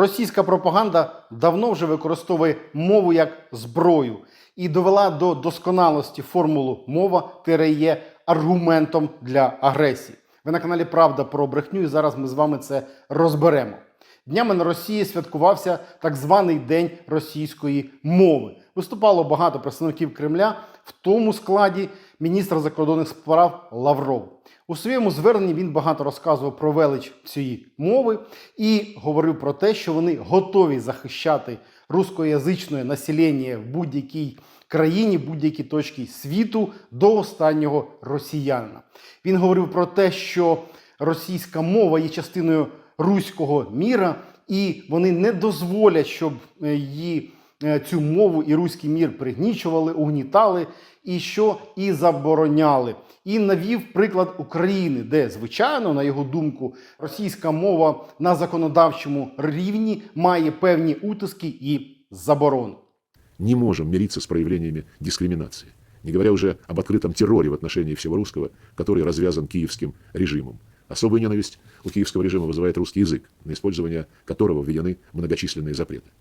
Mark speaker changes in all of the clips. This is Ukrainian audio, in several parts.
Speaker 1: Російська пропаганда давно вже використовує мову як зброю і довела до досконалості формулу мова є аргументом для агресії. Ви на каналі Правда про брехню, і зараз ми з вами це розберемо. Днями на Росії святкувався так званий День російської мови. Виступало багато представників Кремля, в тому складі міністр закордонних справ Лавров. У своєму зверненні він багато розказував про велич цієї мови і говорив про те, що вони готові захищати рускоязичне населення в будь-якій країні, будь-якій точці світу до останнього росіянина. Він говорив про те, що російська мова є частиною руського міра, і вони не дозволять, щоб е, її цю мову і руський мір пригнічували, угнітали і що і забороняли. І навів приклад України, де, звичайно, на його думку, російська мова на законодавчому рівні має певні утиски і заборони.
Speaker 2: не можем мириться с проявлениями дискриминации, не говоря уже об открытом терроре в отношении всего русского, который развязан киевским режимом. Особую ненависть у киевского режима вызывает русский язык, на использование которого введены многочисленные запреты.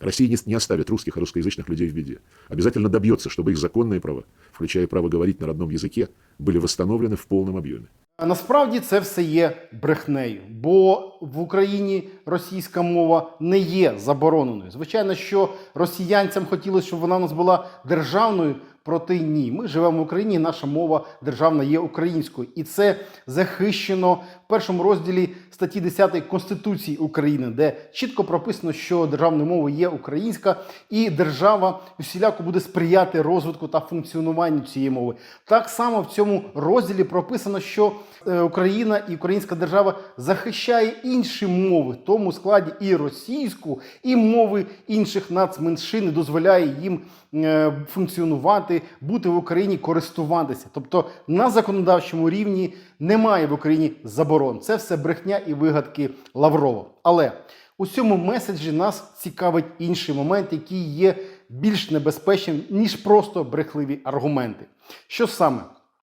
Speaker 2: Россия не, не оставит русских и русскоязычных людей в беде. Обязательно добьется, чтобы их законные права, включая право говорить на родном языке, были восстановлены в полном объеме.
Speaker 1: А Насправді це все є брехнею, бо в Україні російська мова не є забороненою. Звичайно, що росіянцям хотілося, щоб вона у нас була державною, проте ні. Ми живемо в Україні, наша мова державна є українською, і це захищено в першому розділі статті 10 Конституції України, де чітко прописано, що державною мовою є українська, і держава усіляко буде сприяти розвитку та функціонуванню цієї мови. Так само в цьому розділі прописано, що е, Україна і українська держава захищає інші мови, в тому складі і російську, і мови інших нацменшин, і дозволяє їм е, функціонувати, бути в Україні, користуватися. Тобто на законодавчому рівні немає в Україні заборон. Це все брехня і вигадки Лаврова. Але у цьому меседжі нас цікавить інший момент, який є більш небезпечним, ніж просто брехливі аргументи. Що саме?